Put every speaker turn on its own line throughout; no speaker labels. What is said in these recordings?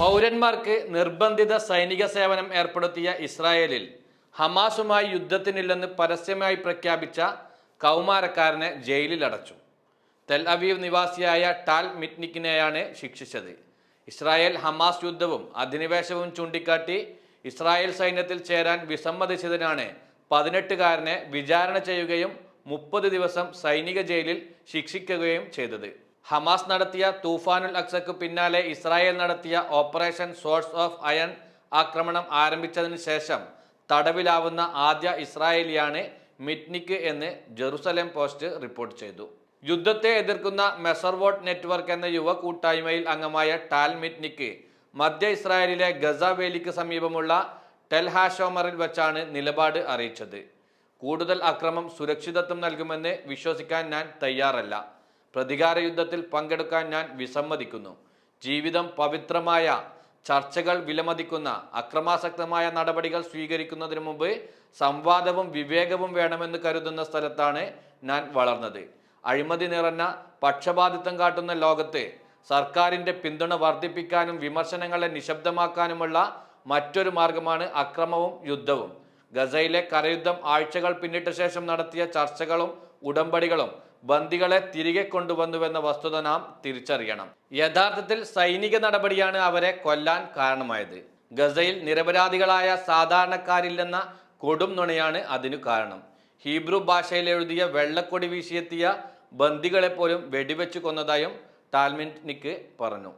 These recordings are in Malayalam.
പൗരന്മാർക്ക് നിർബന്ധിത സൈനിക സേവനം ഏർപ്പെടുത്തിയ ഇസ്രായേലിൽ ഹമാസുമായി യുദ്ധത്തിനില്ലെന്ന് പരസ്യമായി പ്രഖ്യാപിച്ച കൗമാരക്കാരനെ ജയിലിൽ അടച്ചു തെൽ അവീവ് നിവാസിയായ ടാൽ മിറ്റ്നിക്കിനെയാണ് ശിക്ഷിച്ചത്. ഇസ്രായേൽ ഹമാസ് യുദ്ധവും അധിനിവേശവും ചൂണ്ടിക്കാട്ടി ഇസ്രായേൽ സൈന്യത്തിൽ ചേരാൻ വിസമ്മതിച്ചതിനാണ് പതിനെട്ടുകാരനെ വിചാരണ ചെയ്യുകയും മുപ്പത് ദിവസം സൈനിക ജയിലിൽ ശിക്ഷിക്കുകയും ചെയ്തത്. ഹമാസ് നടത്തിയ തൂഫാനുൽ അക്സക്ക് പിന്നാലെ ഇസ്രായേൽ നടത്തിയ ഓപ്പറേഷൻ സോഴ്സ് ഓഫ് അയൺ ആക്രമണം ആരംഭിച്ചതിന് ശേഷം തടവിലാവുന്ന ആദ്യ ഇസ്രായേലിയാണ് മിറ്റ്നിക്ക് എന്ന് ജെറുസലേം പോസ്റ്റ് റിപ്പോർട്ട് ചെയ്തു. യുദ്ധത്തെ എതിർക്കുന്ന മെസർവോട്ട് നെറ്റ്വർക്ക് എന്ന യുവ കൂട്ടായ്മയിൽ അംഗമായ ടാൽ മിറ്റ്നിക്ക് മധ്യ ഇസ്രായേലിലെ ഗസ വേലിക്ക് സമീപമുള്ള ടെൽഹാഷോമറിൽ വെച്ചാണ് നിലപാട് അറിയിച്ചത്. കൂടുതൽ അക്രമം സുരക്ഷിതത്വം നൽകുമെന്ന് വിശ്വസിക്കാൻ ഞാൻ തയ്യാറല്ല. പ്രതികാര യുദ്ധത്തിൽ പങ്കെടുക്കാൻ ഞാൻ വിസമ്മതിക്കുന്നു. ജീവിതം പവിത്രമായ ചർച്ചകൾ വിലമതിക്കുന്ന അക്രമാസക്തമായ നടപടികൾ സ്വീകരിക്കുന്നതിന് മുമ്പ് സംവാദവും വിവേകവും വേണമെന്ന് കരുതുന്ന സ്ഥലത്താണ് ഞാൻ വളർന്നത്. അഴിമതി നിറഞ്ഞ പക്ഷപാതിത്വം കാട്ടുന്ന ലോകത്ത് സർക്കാരിന്റെ പിന്തുണ വർദ്ധിപ്പിക്കാനും വിമർശനങ്ങളെ നിശബ്ദമാക്കാനുമുള്ള മറ്റൊരു മാർഗമാണ് അക്രമവും യുദ്ധവും. ഗസയിലെ കരയുദ്ധം ആഴ്ചകൾ പിന്നിട്ട ശേഷം നടത്തിയ ചർച്ചകളും ഉടമ്പടികളും ബന്ദികളെ തിരികെ കൊണ്ടുവന്നുവെന്ന വസ്തുത നാം തിരിച്ചറിയണം. യഥാർത്ഥത്തിൽ സൈനിക നടപടിയാണ് അവരെ കൊല്ലാൻ കാരണമായത്. ഗസയിൽ നിരപരാധികളായ സാധാരണക്കാരില്ലെന്ന കൊടും നുണയാണ് അതിനു കാരണം. ഹീബ്രു ഭാഷയിൽ എഴുതിയ വെള്ളക്കൊടി വീശിയെത്തിയ ബന്ദികളെ പോലും വെടിവെച്ച് കൊന്നതായും ടാൽമിറ്റ്നിക്ക് പറഞ്ഞു.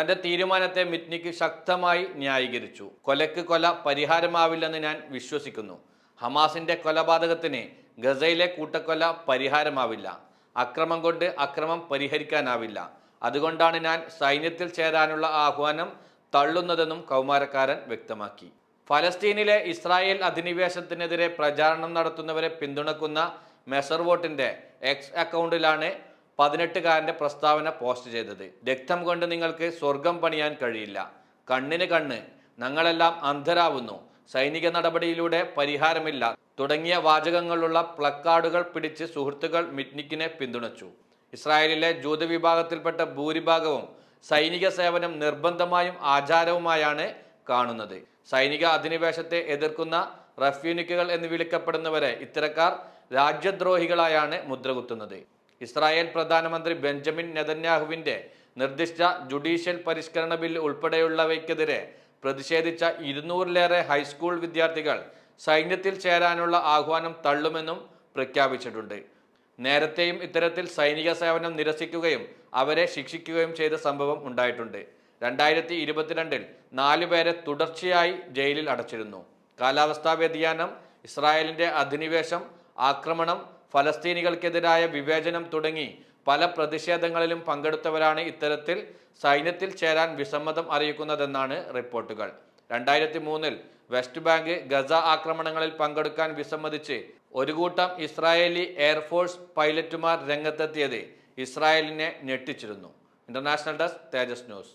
തന്റെ തീരുമാനത്തെ മിറ്റ്നിക്ക് ശക്തമായി ന്യായീകരിച്ചു. കൊലക്ക് കൊല പരിഹാരമാവില്ലെന്ന് ഞാൻ വിശ്വസിക്കുന്നു. ഹമാസിന്റെ കൊലപാതകത്തിന് ഗസയിലെ കൂട്ടക്കൊല പരിഹാരമാവില്ല. അക്രമം കൊണ്ട് അക്രമം പരിഹരിക്കാനാവില്ല. അതുകൊണ്ടാണ് ഞാൻ സൈന്യത്തിൽ ചേരാനുള്ള ആഹ്വാനം തള്ളുന്നതെന്നും കൗമാരക്കാരൻ വ്യക്തമാക്കി. ഫലസ്തീനിലെ ഇസ്രായേൽ അധിനിവേശത്തിനെതിരെ പ്രചാരണം നടത്തുന്നവരെ പിന്തുണക്കുന്ന മെസർ വോട്ടിന്റെ എക്സ് അക്കൗണ്ടിലാണ് പതിനെട്ടുകാരന്റെ പ്രസ്താവന പോസ്റ്റ് ചെയ്തത്. രക്തം കൊണ്ട് നിങ്ങൾക്ക് സ്വർഗം പണിയാൻ കഴിയില്ല. കണ്ണിന് കണ്ണ്. ഞങ്ങളെല്ലാം അന്ധരാവുന്നു. സൈനിക നടപടിയിലൂടെ പരിഹാരമില്ല. തുടങ്ങിയ വാചകങ്ങളുള്ള പ്ലക്കാർഡുകൾ പിടിച്ച് സുഹൃത്തുക്കൾ മിറ്റ്നിക്കിനെ പിന്തുണച്ചു. ഇസ്രായേലിലെ ജൂത വിഭാഗത്തിൽപ്പെട്ട ഭൂരിഭാഗവും സൈനിക സേവനം നിർബന്ധമായും ആചാരവുമായാണ് കാണുന്നത്. സൈനിക അധിനിവേശത്തെ എതിർക്കുന്ന റഫ്യൂനിക്കുകൾ എന്ന് വിളിക്കപ്പെടുന്നവരെ ഇത്തരക്കാർ രാജ്യദ്രോഹികളായാണ് മുദ്രകുത്തുന്നത്. ഇസ്രായേൽ പ്രധാനമന്ത്രി ബെഞ്ചമിൻ നെതന്യാഹുവിന്റെ നിർദ്ദിഷ്ട ജുഡീഷ്യൽ പരിഷ്കരണ ബിൽ ഉൾപ്പെടെയുള്ളവയ്ക്കെതിരെ പ്രതിഷേധിച്ച ഇരുന്നൂറിലേറെ ഹൈസ്കൂൾ വിദ്യാർത്ഥികൾ സൈന്യത്തിൽ ചേരാനുള്ള ആഹ്വാനം തള്ളുമെന്നും പ്രഖ്യാപിച്ചിട്ടുണ്ട്. നേരത്തെയും ഇത്തരത്തിൽ സൈനിക സേവനം നിരസിക്കുകയും അവരെ ശിക്ഷിക്കുകയും ചെയ്ത സംഭവം ഉണ്ടായിട്ടുണ്ട്. രണ്ടായിരത്തി ഇരുപത്തിരണ്ടിൽ നാലു പേരെ തുടർച്ചയായി ജയിലിൽ അടച്ചിരുന്നു. കാലാവസ്ഥാ വ്യതിയാനം ഇസ്രായേലിന്റെ അധിനിവേശം ആക്രമണം ഫലസ്തീനികൾക്കെതിരായ വിവേചനം തുടങ്ങി പല പ്രതിഷേധങ്ങളിലും പങ്കെടുത്തവരാണ് ഇത്തരത്തിൽ സൈന്യത്തിൽ ചേരാൻ വിസമ്മതം അറിയിക്കുന്നതെന്നാണ് റിപ്പോർട്ടുകൾ. രണ്ടായിരത്തി മൂന്നിൽ വെസ്റ്റ് ബാങ്ക് ഗസ ആക്രമണങ്ങളിൽ പങ്കെടുക്കാൻ വിസമ്മതിച്ച് ഒരു കൂട്ടം ഇസ്രായേലി എയർഫോഴ്സ് പൈലറ്റുമാർ രംഗത്തെത്തിയത് ഇസ്രായേലിനെ ഞെട്ടിച്ചിരുന്നു. International desk Tejas news.